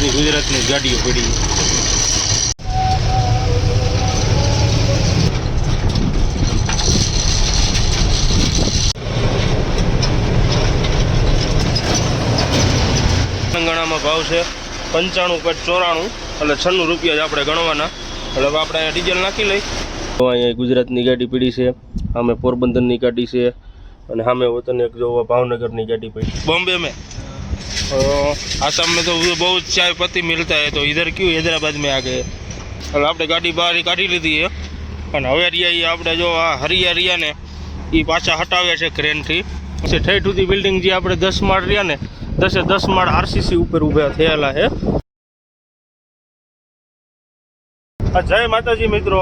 બધી ગુજરાતની ગાડીઓ પડી. તેલંગાણામાં ભાવ છે પંચાણું કટ ચોરાણું એટલે છન્નું રૂપિયા જ આપણે ગણવાના. એટલે આપણે અહીંયા ડીઝલ નાખી લઈ. તો અહીંયા ગુજરાતની ગાડી પડી છે, સામે પોરબંદરની ગાડી છે, અને સામે વતન એક જોવા ભાવનગરની ગાડી પડી. બોમ્બે મેં. आसाम में तो वो बहुत चाय पत्ती मिलता है तो इधर क्यों हैदराबाद में आ गए એટલે આપણે ગાડી બહાર કાઢી લીધી છે અને હવે રહ્યા ઈ આપણે જો આ હરિયા રહ્યા ને એ પાછા હટાવે છે ક્રેનથી પછી ઠેઠ સુધી બિલ્ડિંગ જે આપણે દસ માળ રહ્યા ને દસે દસ માળ આરસીસી ઉપર ઊભા થયેલા છે હા, જય માતાજી મિત્રો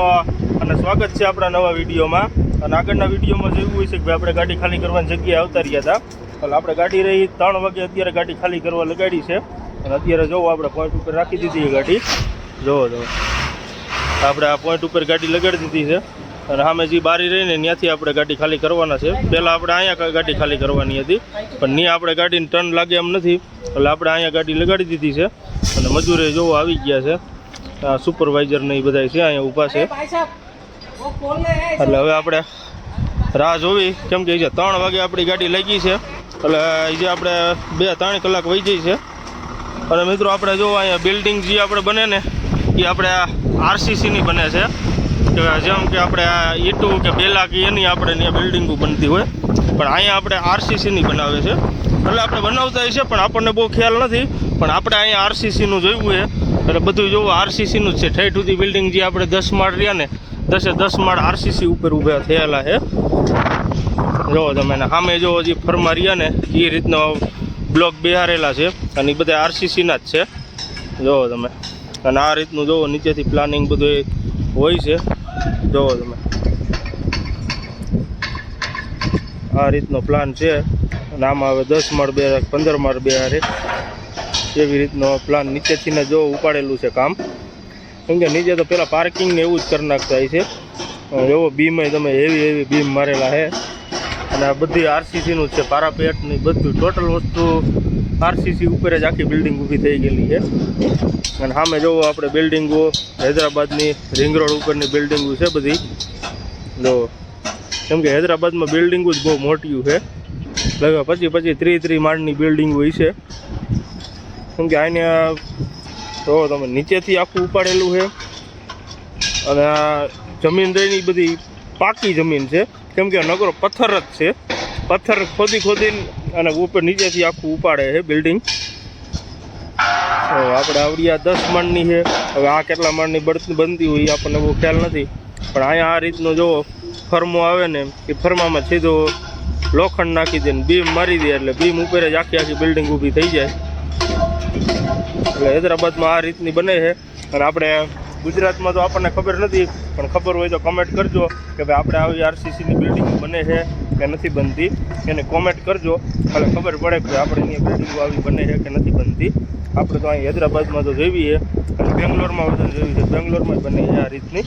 અને સ્વાગત છે આપણા નવા વિડીયોમાં અને આગળના વિડીયોમાં જેવું હોય છે કે ભાઈ આપણે ગાડી ખાલી કરવાની જગ્યાએ આવતા રહ્યા હતા એટલે આપણે ગાડી રહી ત્રણ વાગે અત્યારે ગાડી ખાલી કરવા લગાડી છે. અને અત્યારે જોવો આપણે પોઈન્ટ ઉપર રાખી દીધી છે ગાડી. જોવો જોવો. આપણે આ પોઈન્ટ ઉપર ગાડી લગાડી દીધી છે. અને સામે જે બારી રહીને ત્યાંથી આપણે ગાડી ખાલી કરવાના છે. પહેલાં આપણે અહીંયા ગાડી ખાલી કરવાની હતી. પણ ત્યાં આપણે ગાડીને ટર્ન લાગે એમ નથી. એટલે આપણે અહીંયા ગાડી લગાડી દીધી છે. અને મજૂરે જોવો આવી ગયા છે. આ સુપરવાઇઝર ને એ બધા છે અહીંયા ઊભા છે. એટલે હવે આપણે રાહ જોવી. કેમ કે જે ત્રણ વાગે આપણી ગાડી લાગી છે. એટલે જે આપણે બે ત્રણ કલાક વહી જઈ છે. અને મિત્રો આપણે જો અહીંયા બિલ્ડિંગ જે આપણે બને ને એ આપણે આરસીસીની બને છે. જેમ કે આપણે આ ઈટુ કે બેલા કે એની આપણે બિલ્ડિંગો બનતી હોય. પણ અહીંયા આપણે આરસીસીની બનાવે છે. એટલે આપણે બનાવતા છે, પણ આપણને બહુ ખ્યાલ નથી. પણ આપણે અહીંયા આરસીસીનું જોયું છે. એટલે બધું જોવું આરસીસીનું જ છે. ઠેઠ સુધી બિલ્ડિંગ જે આપણે દસ માળ રહ્યા ને, દસે દસ માળ આરસીસી ઉપર ઊભા થયેલા છે. જોવો તમે સામે જો હજી ફરમાં રહ્યા ને એ રીતનો બ્લોક બિહારેલા છે અને એ બધા આરસીસીના જ છે. જોવો તમે, અને આ રીતનું જોવો નીચેથી પ્લાનિંગ બધું હોય છે. જોવો તમે, આ રીતનો પ્લાન છે. અને આમાં હવે દસ માળ બે, પંદર માળ બે હારે એવી રીતનો પ્લાન નીચેથી ને જો ઉપાડેલું છે કામ. કેમ કે નીચે તો પેલા પાર્કિંગને એવું જ કરી નાખતા છે. એવો બીમ તમે હેવી હેવી બીમ મારેલા છે. અને આ બધી આરસીસીનું જ છે પારાપેટની બધું. ટોટલ વસ્તુ આરસીસી ઉપર જ આખી બિલ્ડિંગ ઊભી થઈ ગયેલી છે. અને સામે જોવો આપણે બિલ્ડિંગો હૈદરાબાદની રિંગ રોડ ઉપરની બિલ્ડિંગો છે બધી. જો, કેમ કે હૈદરાબાદમાં બિલ્ડિંગો જ બહુ મોટી છે. લગભગ પછી પછી ત્રી ત્રી માળની બિલ્ડિંગ હોય છે. કેમ કે આને તો તમે નીચેથી આખું ઉપાડેલું છે. અને આ જમીન રહીની બધી પાકી જમીન છે. કેમ કે નગરો પથ્થર જ છે. પથ્થર ખોદી ખોદીને અને ઉપર નીચેથી આખું ઉપાડે છે બિલ્ડિંગ આપણે આવડી દસ માળની છે. હવે આ કેટલા માળની બળતી બનતી હોય આપણને બહુ ખ્યાલ નથી. પણ અહીંયા આ રીતનો જો ફર્મો આવે ને એ ફર્મામાં સીધો લોખંડ નાખી દે ને બીમ મારી દે એટલે બીમ ઉપર જ આખી આખી બિલ્ડિંગ ઊભી થઈ જાય. એટલે હૈદરાબાદમાં આ રીતની બને છે. અને આપણે ગુજરાતમાં તો આપણને ખબર નથી, પણ ખબર હોય તો કમેન્ટ કરજો કે ભાઈ આપણે આવી આરસીસીની બિલ્ડિંગ બને છે કે નથી બનતી. એને કોમેન્ટ કરજો એટલે ખબર પડે કે આપણે અહીંયા બિલ્ડિંગો આવી બને છે કે નથી બનતી. આપણે તો અહીં હૈદરાબાદમાં તો જોઈએ, અને બેંગ્લોરમાં વધારે જોયું છે બેંગ્લોરમાં બને છે આ રીતની.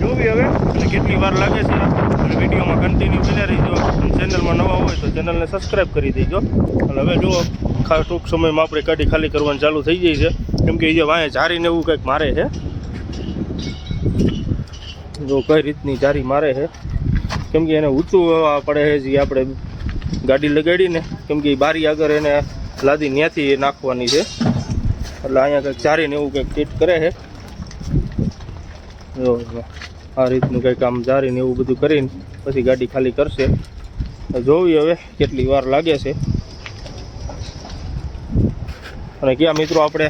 જોવી હવે, અને કેટલી વાર લાગે છે. અને વિડીયોમાં કન્ટિન્યુ બન્યા રહીજો. ચેનલમાં નવા હોય તો ચેનલને સબસ્ક્રાઈબ કરી દેજો. અને હવે જુઓ ટૂંક સમયમાં આપણે ગાડી ખાલી કરવાનું ચાલુ થઈ જાય છે. કેમ કે જે વાંહે જારીને એવું કંઈક મારે છે. જો કઈ રીતની જારી મારે છે, કેમ કે એને ઊંચું પડે છે જે આપણે ગાડી લગાડીને, કેમ કે બારી આગળ એને લાદી ત્યાંથી નાખવાની છે. એટલે અહીંયા કંઈક જારીને એવું કંઈક ફિટ કરે છે. જો આ રીતનું કંઈક આમ જારીને એવું બધું કરીને પછી ગાડી ખાલી કરશે. જોવી હવે કેટલી વાર લાગે છે. અને ક્યાં મિત્રો આપણે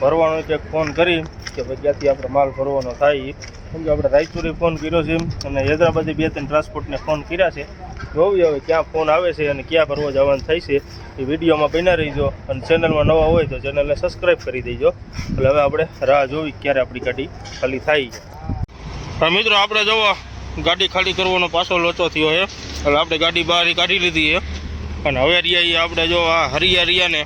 ભરવાનો કંઈક ફોન કરી કે ભાઈ ક્યાંથી આપણે માલ ભરવાનો થાય કે આપણે રાયચુરે ફોન કર્યો છે અને હૈદરાબાદી બે ત્રણ ટ્રાન્સપોર્ટને ફોન કર્યા છે. જોવી હવે ક્યાં ફોન આવે છે અને ક્યાં ભરવા જવાનું થાય છે, એ વિડીયોમાં બન્યા રહીજો અને ચેનલમાં નવા હોય તો ચેનલને સબસ્ક્રાઈબ કરી દેજો. એટલે હવે આપણે રાહ જોવી ક્યારે આપણી ગાડી ખાલી થાય હા, મિત્રો, આપણે જોવો ગાડી ખાલી કરવાનો પાછો લોચો થયો છે. એટલે આપણે ગાડી બહાર કાઢી લીધી છે. અને હવે રહ્યા ઈ આપણે જો આ હરિયા રહ્યા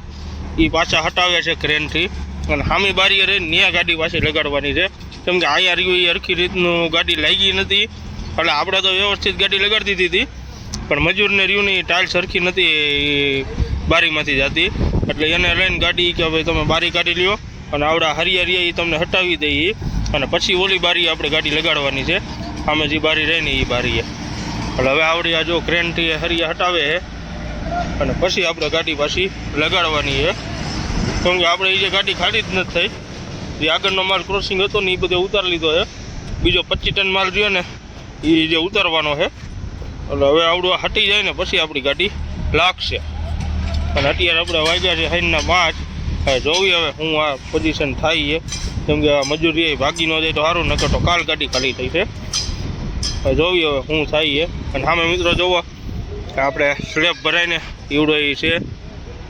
એ પાછા હટાવે છે ક્રેનથી અને હામી બારીએ રહીને ન્યા ગાડી પાછી લગાડવાની છે. કેમ કે રહ્યું એ હરખી રીતનું ગાડી લાગી નથી. એટલે આપણે તો વ્યવસ્થિત ગાડી લગાડી દીધી હતી. પણ મજૂરને રહ્યુંની ટાઇલ સરખી નથી બારીમાંથી જતી એટલે એને લઈને ગાડી કે ભાઈ તમે બારી કાઢી લ્યો અને આવડા હરિયા એ તમને હટાવી દઈએ અને પછી ઓલી બારી આપણે ગાડી લગાડવાની છે. આમે જે બારી રહે ને એ બારીએ. એટલે હવે આવડી આ જો ક્રેનથી હરિયા હટાવે છે અને પછી આપણે ગાડી પાછી લગાડવાની છે કેમ કે આપણે એ જે ગાડી ખાલી જ નથી થઈ. જે આગળનો માલ ક્રોસિંગ હતો ને એ બધો ઉતારી લીધો છે. બીજો પચીસ ટન માલ રહ્યો ને એ જે ઉતારવાનો છે. એટલે હવે આવડું હટી જાય ને પછી આપણી ગાડી લાગશે. અને અત્યારે આપણે વાગ્યા છે સાઈડના પાંચ. હવે જોવી હવે હું આ પોઝિશન થાય છે. કેમ કે આ મજૂરી ભાગી ન જાય તો સારું નકર તો કાલ ગાડી ખાલી થઈ છે. હવે જોવી હવે શું થાય છે. અને સામે મિત્રો જોવો કે આપણે સ્લેબ ભરાઈને એવડો એ છે.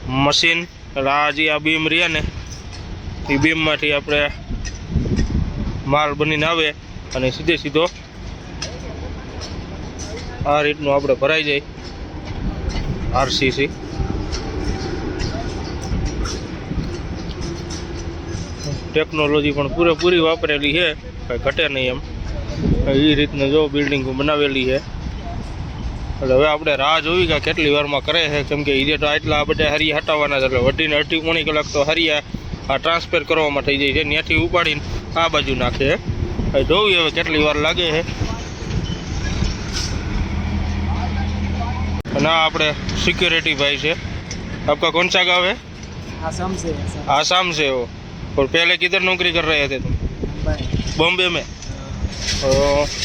મશીન, એટલે આ જે આ બીમ રહ્યા ને એ બીમમાંથી આપણે માલ બનીને આવે અને સીધે સીધો આ રીતનું આપણે ભરાઈ જાય આરસીસી ટેકનોલોજી પણ પૂરેપૂરી વાપરેલી છે, કંઈ ઘટે નહીં એમ. એ રીતનું જો બિલ્ડિંગ બનાવેલી છે. એટલે હવે આપણે રાહ જોવી કે કેટલી વારમાં કરે છે, કેમ કે એ તો આટલા બધા હરિયા હટાવવાના છે, એટલે વઢીને અઢી પોણી કલાક તો હરિયા आ ટ્રાન્સફર કરવામાં થઈ જાય છે ત્યાંથી ઉપાડીને આ બાજુ નાખે है જોવી હવે કેટલી વાર લાગે છે. અને આ આપણે સિક્યોરિટી ભાઈ છે. सा गाँव है आसाम से आसाम से हो और पहले किधर नौकरी कर रहे थे तुम बॉम्बे में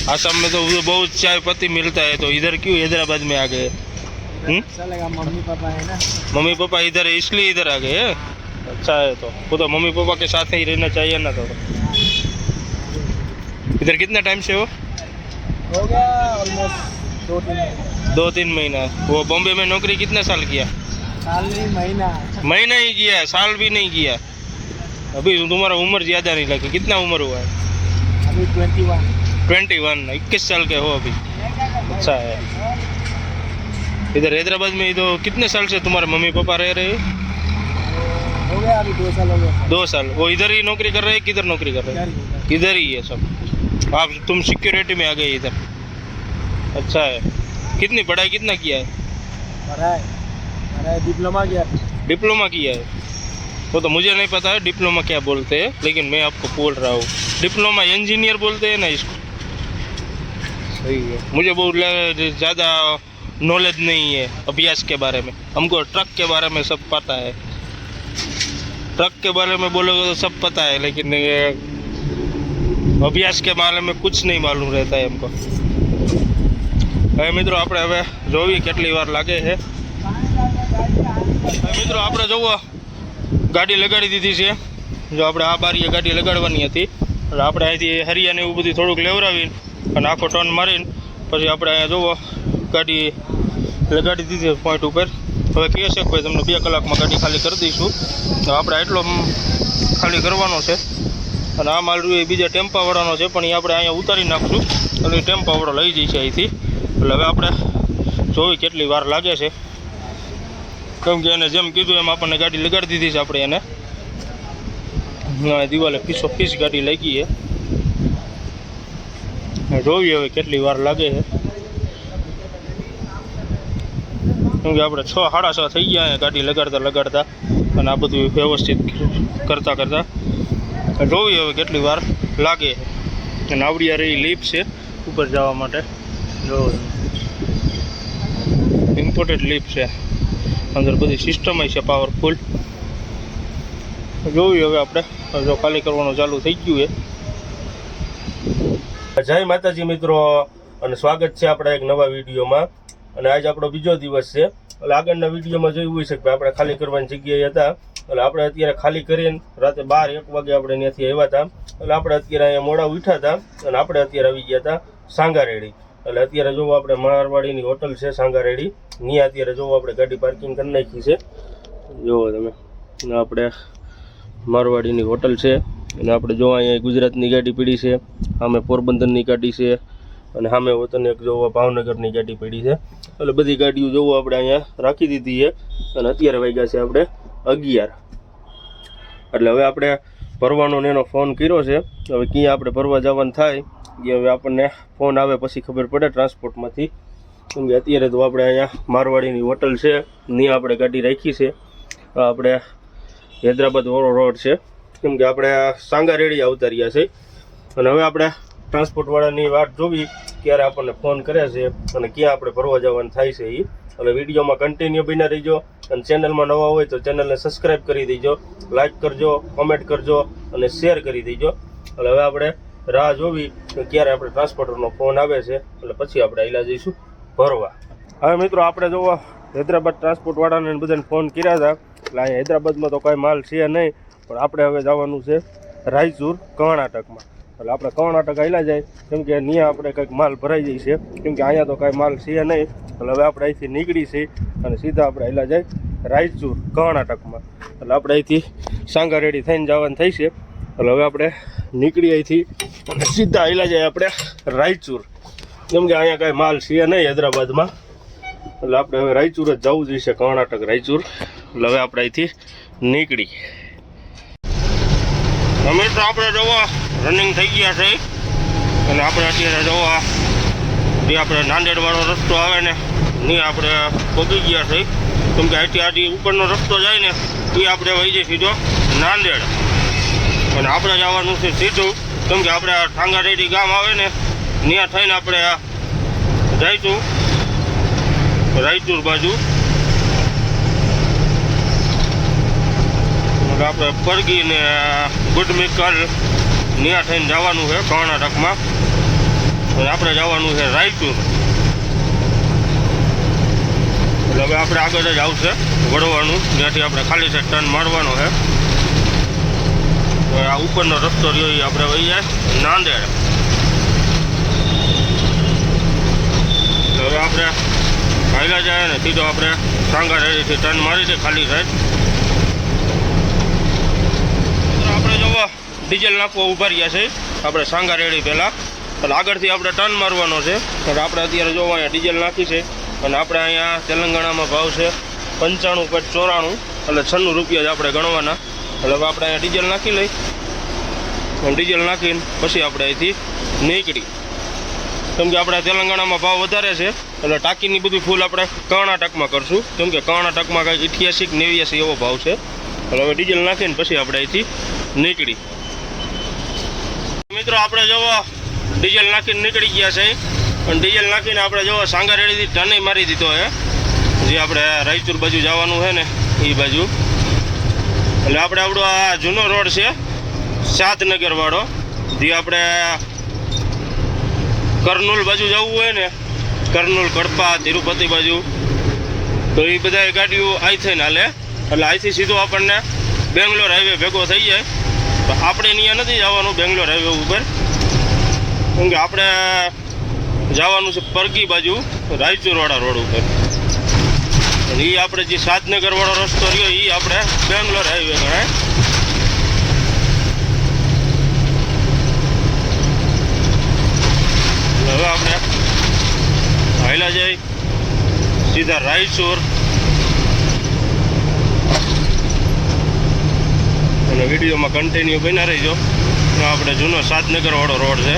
आसाम में तो बहुत चाय पत्ती मिलता है तो इधर क्यों हैदराबाद में आ गए मम्मी पापा है ना मम्मी पापा इधर है इसलिए इधर आ गए है अच्छा है तो वो तो मम्मी पापा के साथ ही रहना चाहिए ना तो इधर कितने टाइम से हो हो गया ऑलमोस्ट दो तीन महीने दो तीन महीना वो बॉम्बे में नौकरी कितने साल किया साल नहीं महीना महीना ही किया है साल भी नहीं किया अभी तुम्हारा उम्र ज़्यादा नहीं लगी कितना उम्र हुआ है अभी ट्वेंटी वन ट्वेंटी वन इक्कीस साल के हो अभी अच्छा है इधर हैदराबाद में तो कितने साल से तुम्हारे मम्मी पापा रह रहे हो गया अभी दो साल हो गया दो साल। वो इधर ही नौकरी कर रहे हैं किधर नौकरी कर रहे हैं? इधर ही है। सब? आप तुम सिक्योरिटी में आ गए इधर। अच्छा है। कितनी पढ़ाई कितना किया है? डिप्लोमा किया। डिप्लोमा किया है। वो तो मुझे नहीं पता है डिप्लोमा क्या बोलते हैं लेकिन मैं आपको बोल रहा हूँ। डिप्लोमा इंजीनियर बोलते हैं ना इसको? सही है। मुझे बहुत ज़्यादा नॉलेज नहीं है अभ्यास के बारे में। हमको ट्रक के बारे में सब पता है। ट्रक के बारे में बोलोगे तो सब पता है लेकिन ये अभ्यास के बारे में कुछ नहीं मालूम रहता है हमको હવે મિત્રો આપણે હવે જોઈએ કેટલી વાર લાગે છે હવે મિત્રો આપણે જોવો ગાડી લગાડી દીધી છે જો આપણે આ બારીએ ગાડી લગાડવાની હતી એટલે આપણે અહીંથી હરિયાને એવું બધું થોડુંક લેવડાવીને અને આખો ટર્ન મારીને પછી આપણે અહીંયા જોવો ગાડી લગાડી દીધી પોઈન્ટ ઉપર હવે કહે છે ભાઈ તમને બે કલાકમાં ગાડી ખાલી કરી દઈશું. તો આપણે એટલો મ, ખાલી કરવાનો છે. અને આ માલ એ બીજા ટેમ્પાવાળાનો છે પણ એ આપણે અહીંયા ઉતારી નાખશું. અને ટેમ્પાવાળો લઈ જઈશે અહીંથી. એટલે હવે આપણે જોવી કેટલી વાર લાગે છે. કેમ કે એને જેમ કીધું એમ આપણને ગાડી લગાડી દીધી છે આપણે એને. દિવાલે પીસો પીસ ગાડી લાગી છે. જોવી હવે કેટલી વાર લાગે છે. કેમ આપણે છ, સાડા છ થઈ ગયા અહીંયા ગાડી લગાડતા લગાડતા અને આ બધું વ્યવસ્થિત કરતાં કરતાં. જોઈએ હવે કેટલી વાર લાગે. અને આવડિયા રહી લીપ છે ઉપર જવા માટે. જો ઇમ્પોર્ટેડ લીપ છે. અંદર બધી સિસ્ટમ છે પાવરફુલ જોયું હવે આપણે. જો ખાલી કરવાનું ચાલુ થઈ ગયું છે. જય માતાજી મિત્રો, અને સ્વાગત છે આપણા એક નવા વિડીયોમાં. અને આજ આપણો બીજો દિવસ છે. એટલે આગળના વિડીયોમાં જોયું હોય છે કે આપણે ખાલી કરવાની જગ્યાએ હતા. એટલે આપણે અત્યારે ખાલી કરીને રાતે બાર, એક વાગે આપણે ત્યાંથી આવ્યા હતા. એટલે આપણે અત્યારે અહીંયા મોડા ઉઠ્યા હતા અને આપણે અત્યારે આવી ગયા હતા સાંગારેડી. એટલે અત્યારે જોવો આપણે મારવાડીની હોટલ છે સાંગારેડી. ત્યાં અત્યારે જોવો આપણે ગાડી પાર્કિંગ કરી નાખી છે. જોવો તમે. અને આપણે મારવાડીની હોટલ છે. અને આપણે જો અહીંયા ગુજરાતની ગાડી પીડી છે. સામે પોરબંદરની ગાડી છે. અને સામે વતન એક જોવા ભાવનગરની ગાડી પડી છે. એટલે બધી ગાડીઓ જોવો આપણે અહીંયા રાખી દીધી છે. અને અત્યારે વાગ્યા છે આપણે અગિયાર. એટલે હવે આપણે ભરવાનો ને એનો ફોન કર્યો છે. હવે ક્યાં આપણે ભરવા જવાનું થાય, એ હવે આપણને ફોન આવે પછી ખબર પડે ટ્રાન્સપોર્ટમાંથી. કેમ કે અત્યારે તો આપણે અહીંયા મારવાડીની હોટલ છે, ત્યાં આપણે ગાડી રાખી છે. આપણે હૈદરાબાદ વોરો રોડ છે. કેમ કે આપણે સાંગારેડી આવતા રહ્યા છે. અને હવે આપણે ટ્રાન્સપોર્ટવાળાની વાત જોવી ક્યારે આપણને ફોન કરે છે અને ક્યાં આપણે ફરવા જવાનું થાય છે એ અને વિડીયોમાં કન્ટિન્યુ બન્યા રહીજો અને ચેનલમાં નવા હોય તો ચેનલને સબસ્ક્રાઈબ કરી દેજો લાઇક કરજો કોમેન્ટ કરજો અને શેર કરી દેજો. એટલે હવે આપણે રાહ જોવી ક્યારે આપણે ટ્રાન્સપોર્ટરનો ફોન આવે છે એટલે પછી આપણે આયલા જઈશું ભરવા હવે મિત્રો આપણે જોવા, હૈદરાબાદ ટ્રાન્સપોર્ટવાળાને બધાને ફોન કર્યા હતા. એટલે અહીંયા હૈદરાબાદમાં તો કાંઈ માલ છે નહીં, પણ આપણે હવે જવાનું છે રાયચૂર, કર્ણાટકમાં. એટલે આપણે કર્ણાટક આવેલા જાય, કેમ કે ત્યાં આપણે કંઈક માલ ભરાઈ જાય છે, કેમ કે અહીંયા તો કાંઈ માલ છે નહીં, એટલે હવે આપણે અહીંથી નીકળી છે અને સીધા આપણે આવેલા જાય રાયચૂર કર્ણાટકમાં એટલે આપણે અહીંથી સાંગારેડી થઈને જવાનું થઈ છે. એટલે હવે આપણે નીકળી અહીંથી અને સીધા આવેલા જાય આપણે રાયચૂર. કેમ કે અહીંયા કાંઈ માલ છે નહીં હૈદરાબાદમાં. એટલે આપણે હવે રાયચૂર જ જવું જોઈએ કર્ણાટક રાયચૂર. એટલે હવે આપણે અહીંથી નીકળી. અમે તો આપણે જોવા રનિંગ થઈ ગયા છે. અને આપણે અત્યારે જોવા, જે આપણે નાંદેડવાળો રસ્તો આવે ને એ આપણે પગી ગયા છે. કેમ કે અહીંથી ઉપરનો રસ્તો જાય ને એ આપણે વહી જઈએ સીધો નાંદેડ. અને આપણે જવાનું છે સીધું, કેમ કે આપણે ઠાંગારેડી ગામ આવે ને, ત્યાં થઈને આપણે જઈશું રાયચુર બાજુ. આપણે પરગી ને ગુડ મિકલ ત્યાં થઈને જવાનું છે કર્ણાટકમાં આપણે જવાનું છે રાયચુર. એટલે હવે આપણે આગળ જ આવશે વળવાનું. ત્યાંથી આપણે ખાલી છે ટર્ન મારવાનો છે. આ ઉપરનો રસ્તો રહ્યો એ આપણે વહી જાય નાંદેડ. હવે આપણે હાઈલા જાય ને સીધો આપણે સાંગા રેડીથી ટર્ન મારી છે ખાલી સાઈડ આપણે જોવો ડીઝલ નાખવા ઊભા રહ્યા છે. આપણે સાંગા રેડી પહેલાં. એટલે આગળથી આપણે ટર્ન મારવાનો છે. એટલે આપણે અત્યારે જોવા અહીંયા ડીઝલ નાખી છે. અને આપણે અહીંયા તેલંગાણામાં ભાવ છે પંચાણું પોઈન્ટ ચોરાણું. એટલે છન્નું રૂપિયા જ આપણે ગણવાના. એટલે હવે આપણે અહીંયા ડીઝલ નાખી લઈ. અને ડીઝલ નાખીને પછી આપણે અહીંથી નીકળી. કેમ કે આપણે તેલંગાણામાં ભાવ વધારે છે. એટલે ટાંકીની બધી ફૂલ આપણે કર્ણાટકમાં કરશું. કેમ કે કર્ણાટકમાં કંઈક ઇઠ્યાસી કે નેવ્યાસી એવો ભાવ છે. એટલે હવે ડીઝલ નાખીને પછી આપણે અહીંથી નીકળી. મિત્રો, આપણે જોવો, ડીઝલ નાખીને નીકળી ગયા છે. અને ડીઝલ નાખીને આપણે જોવો, સાંગારેડીથી ટને મારી દીધો છે. જે આપણે રાયચુર બાજુ જવાનું છે ને, એ બાજુ. એટલે આપણે આપણો આ જૂનો રોડ છે, સાતનગરવાળો. જે આપણે કરનૂલ બાજુ જવું હોય ને, કરનૂલ, કડપા, તિરુપતિ બાજુ. તો એ બધા ગાડીઓ આઈ થઈને હાલે. એટલે અહીંથી સીધો આપણને બેંગ્લોર હાઈવે ભેગો થઈ જાય. આપણે અહીંયા નથી જવાનું બેંગ્લોર હાઈવે ઉપર. કેમ કે આપણે જવાનું છે પરગી બાજુ રાયચુરવાળા રોડ ઉપર. એ આપણે જે સાધનગરવાળો રસ્તો રહ્યો એ આપણે બેંગ્લોર હાઈવે ગણાય. હવે આપણે હાઈલા જઈ, સીધા રાયચૂર વિડીયોમાં કન્ટિન્યુ બન્યા રહીજો. આપણે જૂનો સાતનગર વાળો રોડ છે.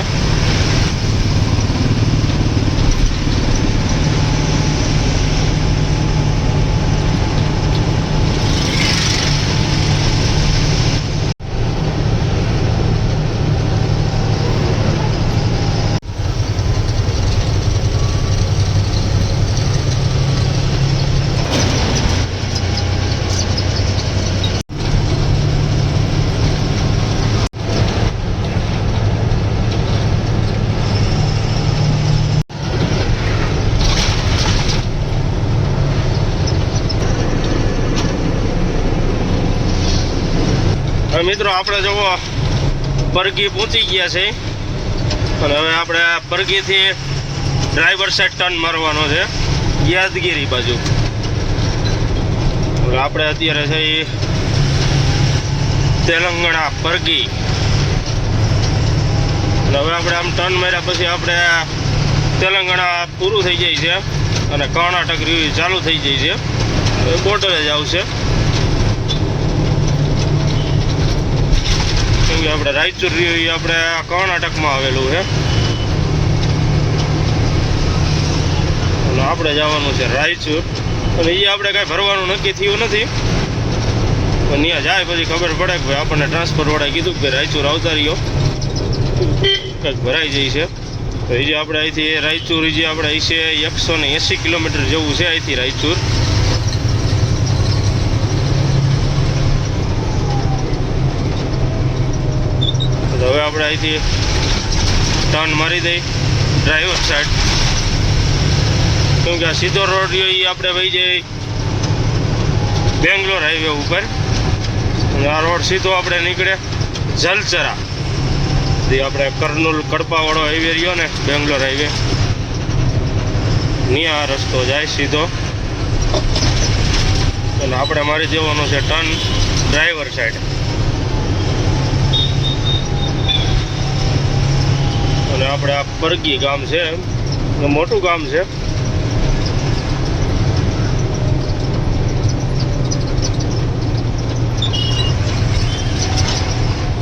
મિત્રો, આપણે જુઓ પરગી પહોંચી ગયા છે. અને હવે આપણે પરગીથી ડ્રાઈવર સાઈડ ટર્ન મારવાનો છે, યાદગીરી બાજુ. આપણે અત્યારે છે તેલંગાણા પરગી હવે આપણે આમ ટર્ન માર્યા પછી આપણે તેલંગણા પૂરું થઈ જાય છે અને કર્ણાટક ચાલુ થઈ જાય છે. બોર્ડર જ આવશે. કે આપણે રાયચુર આપણે કર્ણાટકમાં આવેલું છે. અને આપણે જવાનું છે રાયચુર. અને એ આપણે કાંઈ ભરવાનું નક્કી થયું નથી. પણ ત્યાં જાય પછી ખબર પડે કે ભાઈ આપણને ટ્રાન્સફરવાળા કીધું કે રાયચુર આવતા રહ્યો. કંઈક ભરાઈ જાય છે. તો એ જે આપણે અહીંથી રાયચુર જે આપણે અહીં છે એકસો ને એંસી કિલોમીટર જેવું છે અહીંથી રાયચુર. હવે આપણે અહીંથી ટર્ન મારી દઈ. ડ્રાઈવર સાઈડ કેમ કે આ સીધો રોડ રહ્યો એ આપણે વહી જઈ બેંગ્લોર હાઈવે ઉપર. અને આ રોડ સીધો આપણે નીકળે જલચરા જે આપણે કર્નુલ કડપાવાળો હાઈવે રહ્યો ને, બેંગ્લોર હાઈવે ની આ રસ્તો જાય સીધો. અને આપણે મારી જવાનો છે ટર્ન ડ્રાઈવર સાઈડ અને આપણે આ પરગી ગામ છે ને મોટું ગામ છે.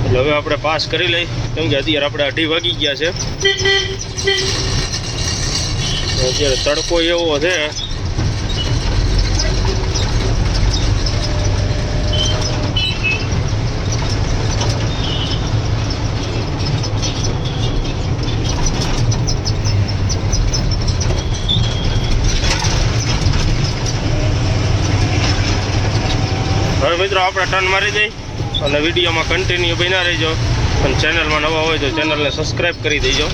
એટલે હવે આપણે પાસ કરી લઈ. કેમ કે અત્યારે આપણે અઢી વાગી ગયા છે. અત્યારે તડકો એવો છે. આપણે ટર્ન મારી દઈ અને વિડીયોમાં કન્ટિન્યુ બન્યા રહેજો. અને ચેનલમાં નવા હોય તો ચેનલને સબસ્ક્રાઈબ કરી દેજો.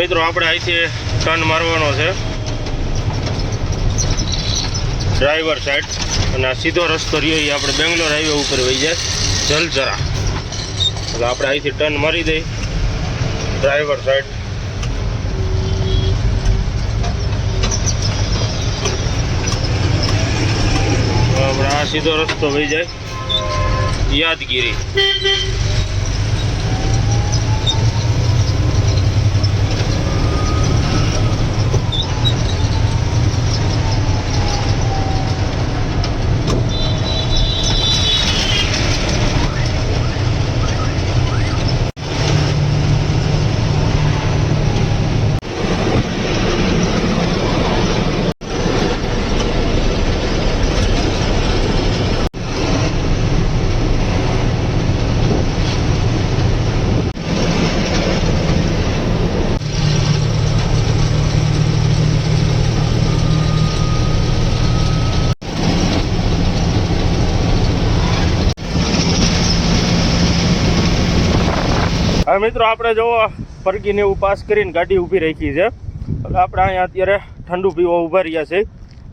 મિત્રો, આપણે અહીંથી ટર્ન મારવાનો છે. ડ્રાઈવર સાઈડ અને આ સીધો રસ્તો રહ્યો એ આપણે બેંગ્લોર હાઈવે ઉપર વહી જાય. જલચરા એટલે આપણે અહીંથી ટર્ન મારી દઈ. ડ્રાઈવર સાઈડ આપણે આ સીધો રસ્તો વહી જાય. યાદગીરી. મિત્રો આપણે જો પરગીને એવું પાસ કરીને ગાડી ઊભી રાખી છે. એટલે આપણે અહીંયા અત્યારે ઠંડુ પીવા ઊભા રહ્યા છે.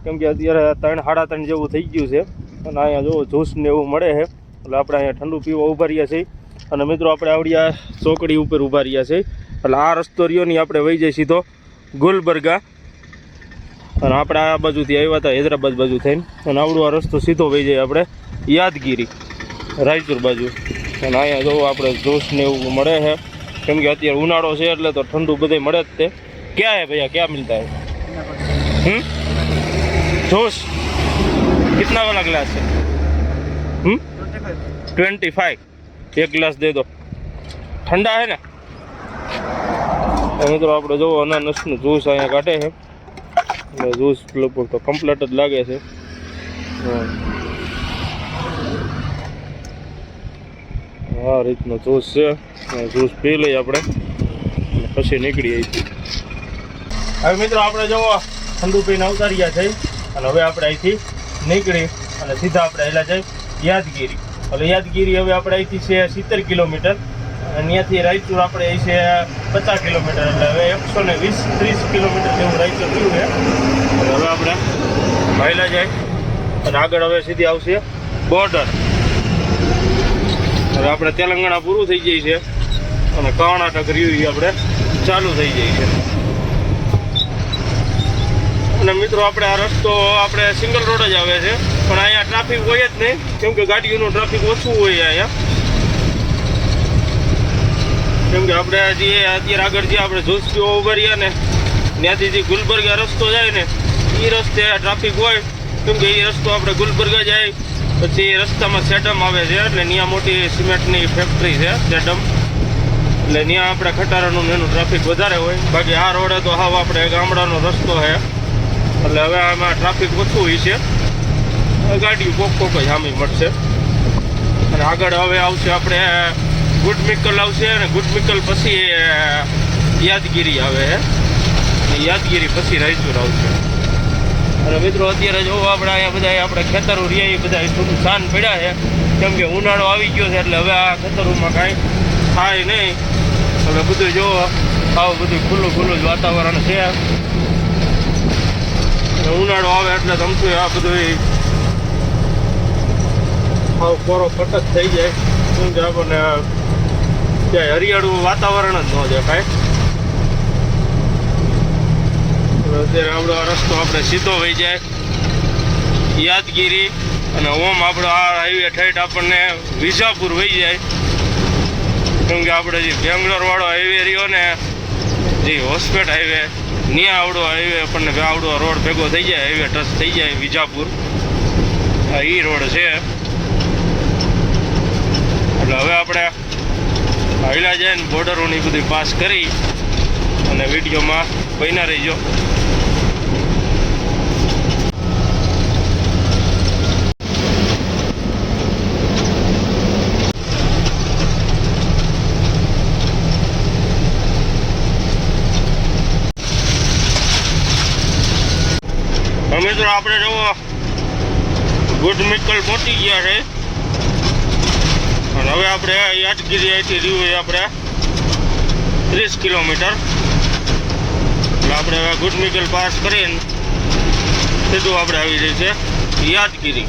કેમ કે અત્યારે ત્રણ, સાડા ત્રણ જેવું થઈ ગયું છે. અને અહીંયા જો જ્યુસ ને એવું મળે છે. એટલે આપણે અહીંયા ઠંડુ પીવા ઊભા રહ્યા છે. અને મિત્રો આપણે આવડી આ ચોકડી ઉપર ઊભા રહ્યા છે. એટલે આ રસ્તો રહ્યો ની આપણે વહી જઈએ સીધો ગુલબર્ગા. અને આપણે આ બાજુથી આવ્યા હતા, હૈદરાબાદ બાજુ થઈને. અને આવડો આ રસ્તો સીધો વહી જાય આપણે યાદગીરી, રાયચુર બાજુ. અને અહીંયા જોવું આપણે જ્યુસ ને એવું મળે છે. કેમ કે અત્યારે ઉનાળો છે એટલે તો ઠંડુ બધે મળે જ તે. ક્યાં હે ભૈયા, ક્યાં મિલતા હે? જ્યુસ કિતના વાલા ગ્લાસ છે? હમ? ટ્વેન્ટી ફાઈવ એક ગ્લાસ દે દો. ઠંડા હે ને? મિત્રો આપણે જોવો અનાનસનું જ્યુસ અહીંયા કાઢે છે. એટલે જ્યુસ લગભગ તો કમ્પ્લેટ જ લાગે છે. હા આ રીતનો જ્યુસ છે. જ્યુસ પી લઈએ આપણે. પછી નીકળી અહીંથી. હવે મિત્રો આપણે જો ઠંડુ પીને અવતાર્યા જઈ અને હવે આપણે અહીંથી નીકળી અને સીધા આપણે હેલા જઈ યાદગીરી. એટલે યાદગીરી હવે આપણે અહીંથી છે સિત્તેર કિલોમીટર. અને ત્યાંથી રાયચુર આપણે અહીં છે પચાસ કિલોમીટર. એટલે હવે એકસો ને વીસ, ત્રીસ કિલોમીટર જેવું રાયચુર થયું છે. હવે આપણે ભાઈલા જાય અને આગળ હવે સીધી આવશે બોર્ડર. હવે આપણે તેલંગાણા પૂરું થઈ જાય છે. અને કર્ણાટક રહ્યું આપણે. ચાલુ થઈ જાય છે. અને મિત્રો, આપણે આ રસ્તો, આપણે સિંગલ રોડ જ આવે છે. પણ અહીંયા ટ્રાફિક હોય જ નહીં. કેમ કે ગાડીઓનું ટ્રાફિક ઓછું હોય અહીંયા. કેમ કે આપણે જે અત્યારે આગળ જે આપણે જોશીઓ ઉભરીએ ને, ત્યાંથી જે ગુલબર્ગા રસ્તો જાય ને એ રસ્તે ટ્રાફિક હોય. કેમ કે એ રસ્તો આપણે ગુલબર્ગા જાય. પછી રસ્તામાં સેડમ આવે છે એટલે ત્યાં મોટી સિમેન્ટની ફેક્ટરી છે સેડમ એટલે ત્યાં આપણે ખટારાનું એનું ટ્રાફિક વધારે હોય. બાકી આ રોડે તો હાવ આપણે ગામડાનો રસ્તો છે. એટલે હવે આમાં ટ્રાફિક ઓછું હોય છે. ગાડીઓ કોક કોક જ સામે મળશે. અને આગળ હવે આવશે આપણે ગુડ મિકલ આવશે અને ગુડ મિકલ પછી યાદગીરી આવે છે. યાદગીરી પછી રાયચુર આવશે. અને મિત્રો અત્યારે જો આપણે અહીંયા બધા આપણે ખેતરો રહ્યા એ બધા સુનસાન પડ્યા છે. કેમ કે ઉનાળો આવી ગયો છે એટલે હવે આ ખેતરોમાં કાંઈ થાય નહીં. હવે બધું જો આવું બધું ખુલ્લું ખુલ્લું જ વાતાવરણ છે. ઉનાળો આવે એટલે તમતું આ બધું આવ કોરો કટક થઈ જાય. શું આપણને ક્યાંય હરિયાળું વાતાવરણ જ ન દેખાય હવે અત્યારે આપણો રસ્તો આપણે સીધો વહી જાય. યાદગીરી અને ઓમ આપણો આ હાઈવે ઠેઠ આપણને વિજાપુર વહી જાય. કેમ કે આપણે જે બેંગ્લોર વાળો હાઈવે રહ્યો ને, જે હોસ્પેટ હાઈવે ત્યાં આવડો હાઈવે આપણને આવડો રોડ ભેગો થઈ જાય હાઈવે ટચ થઈ જાય વિજાપુર. આ એ રોડ છે. એટલે હવે આપણે હાઈલા જઈને બોર્ડરોની બધી પાસ કરી અને વિડીયોમાં બન્યા રહીજો. મિત્રો આપણે જુઓ ગુડ મિકલ પહોંચી ગયા છે. અને હવે આપણે યાદગીરી અહીંથી રહ્યું હોય આપણે ત્રીસ કિલોમીટર. એટલે આપણે હવે ગુડ મિકલ પાસ કરીને સીધું આપણે આવી જઈએ છે યાદગીરી.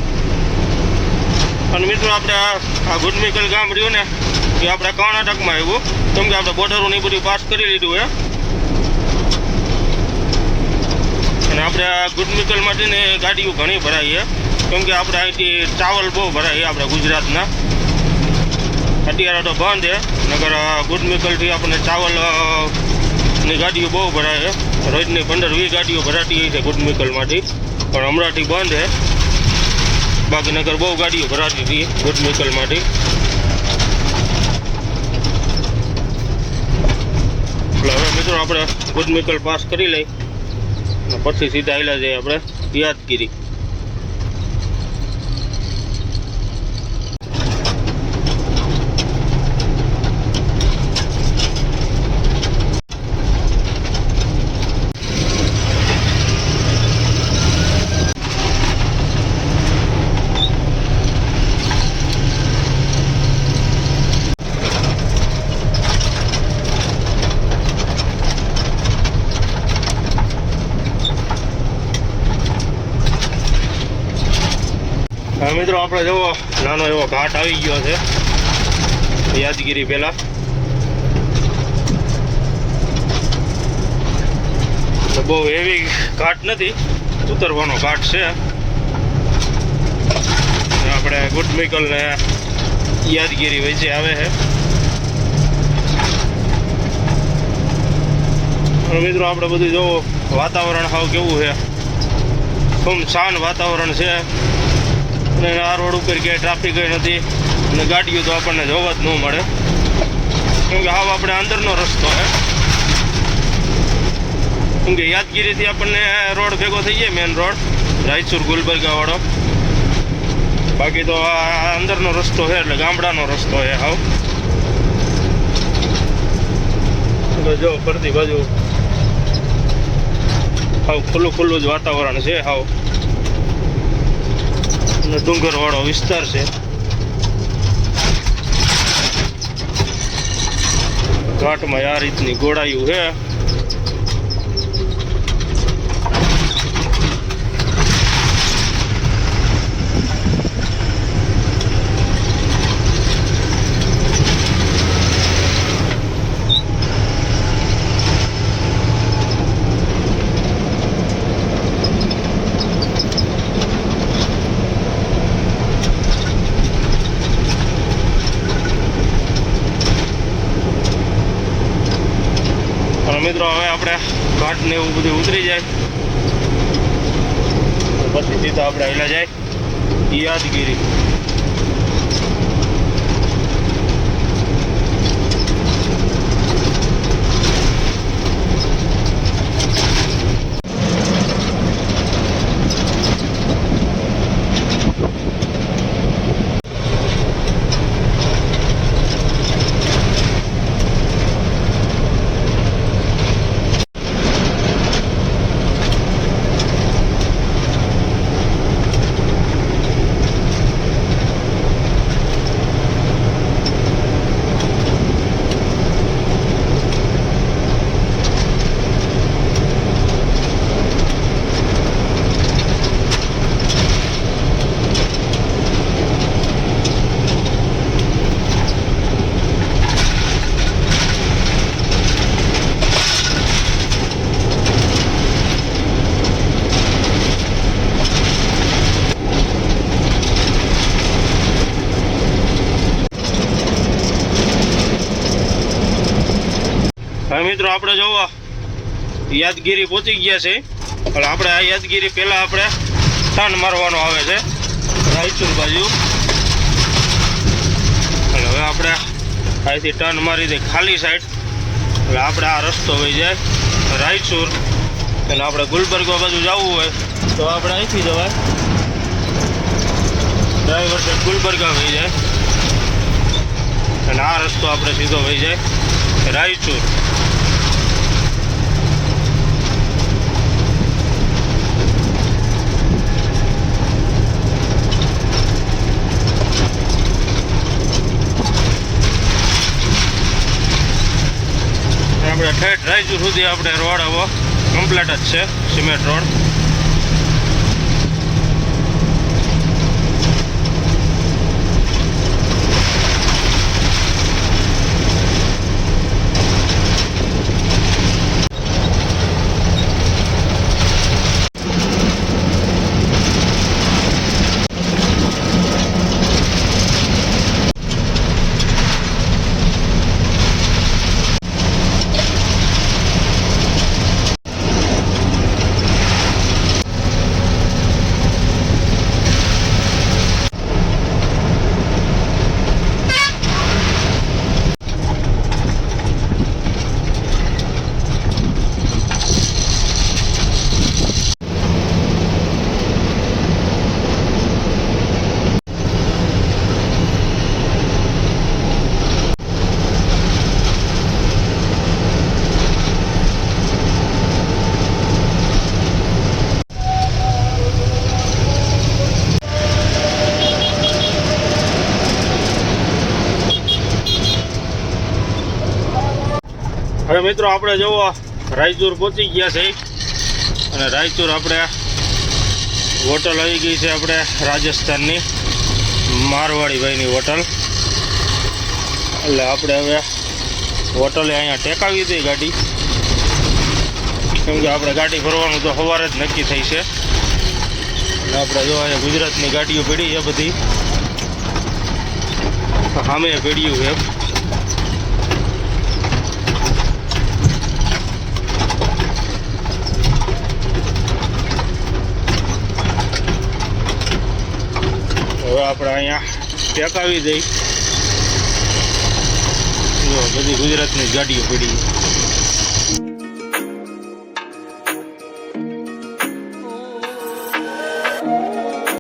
અને મિત્રો આપણે આ આ ગુડ મિકલ ગામ રહ્યું ને, એ આપણે કર્ણાટકમાં આવ્યું. કેમ કે આપણે બોર્ડરો ને બધું પાસ કરી લીધું છે. અને આપણે આ ગુડ મિકલમાંથી ને ગાડીઓ ઘણી ભરાઈ છે. કેમ કે આપણે અહીંથી ચાવલ બહુ ભરાય આપણે ગુજરાતના. અત્યારે તો બંધ છે. નગર ગુડ મિકલથી આપણને ચાવલની ગાડીઓ બહુ ભરાય છે. રોજની પંદર વીસ ગાડીઓ ભરાતી હોય છે ગુડ મિકલમાંથી. પણ હમણાંથી બંધ છે. બાકી નગર બહુ ગાડીઓ ભરાતી હતી ગુડ મિકલમાંથી. એટલે હવે મિત્રો આપણે ગુડ મિકલ પાસ કરી લઈ અને પછી સીધા આવેલા જઈએ આપણે યાદગીરી હા મિત્રો, આપણે જુઓ, નાનો એવો ઘાટ આવી ગયો છે. યાદગીરી પહેલાં. તો બહુ હેવી ઘાટ નથી, ઉતરવાનો ઘાટ છે. આપણે ગુડ મિકલ ને યાદગીરી વચ્ચે આવે છે. મિત્રો, આપણે બધું જોવો વાતાવરણ હાવ કેવું છે. ખૂબ શાન વાતાવરણ છે. અને આ રોડ ઉપર ક્યાંય ટ્રાફિક નથી અને ગાડીઓ તો આપણને જોવા જ ન મળે. કેમ કે હાવ આપણે અંદરનો રસ્તો હે. કેમ કે યાદગીરીથી આપણને રોડ ભેગો થઈ જાય મેન રોડ, રાયચુર ગુલબર્ગાવાળો બાકી તો આ અંદરનો રસ્તો છે એટલે ગામડાનો રસ્તો છે હાવ. જો ફરતી બાજુ હાવ ખુલ્લું ખુલ્લું જ વાતાવરણ છે હાવ. અને ડુંગરવાળો વિસ્તાર છે. ઘાટમાં આ રીતની ગોળાયું છે અને મિત્રો હવે આપણે ઘાટ ને એવું બધું ઉતરી જાય. પછી સીધા આપણે આવેલા જાય. યાદગીરી હવે મિત્રો આપણે જોવો યાદગીરી પહોંચી ગયા છે. એટલે આપણે આ યાદગીરી પહેલાં આપણે ટર્ન મારવાનો આવે છે. રાયચુર બાજુ. એટલે હવે આપણે અહીંથી ટર્ન મારી દઈએ ખાલી સાઈડ એટલે આપણે આ રસ્તો વહી જાય રાયચુર. એટલે આપણે ગુલબર્ગા બાજુ જવું હોય તો આપણે અહીંથી જવાય. ડ્રાઈવર સાઈડ ગુલબર્ગા વહી જાય. અને આ રસ્તો આપણે સીધો વહી જાય રાયચુર. આપણે ઠેઠ રાયચુર સુધી આપણે રોડ આવો. કમ્પ્લીટ જ છે સિમેન્ટ રોડ. હવે મિત્રો આપણે જુઓ, રાયચુર પહોંચી ગયા છે. અને રાયચુર આપણે હોટલ આવી ગઈ છે આપણે રાજસ્થાનની, મારવાડી ભાઈની હોટલ. એટલે આપણે હવે હોટલે અહીંયા ટેકાવી હતી ગાડી. કેમ કે આપણે ગાડી ભરવાનું તો સવારે જ નક્કી થઈ છે. અને આપણે જો અહીંયા ગુજરાતની ગાડીઓ પડી છે બધી. સામે પડ્યું છે. હવે આપણે અહીંયા ટેકાવી દઈ. જો બધી ગુજરાતની ગાડીઓ પડી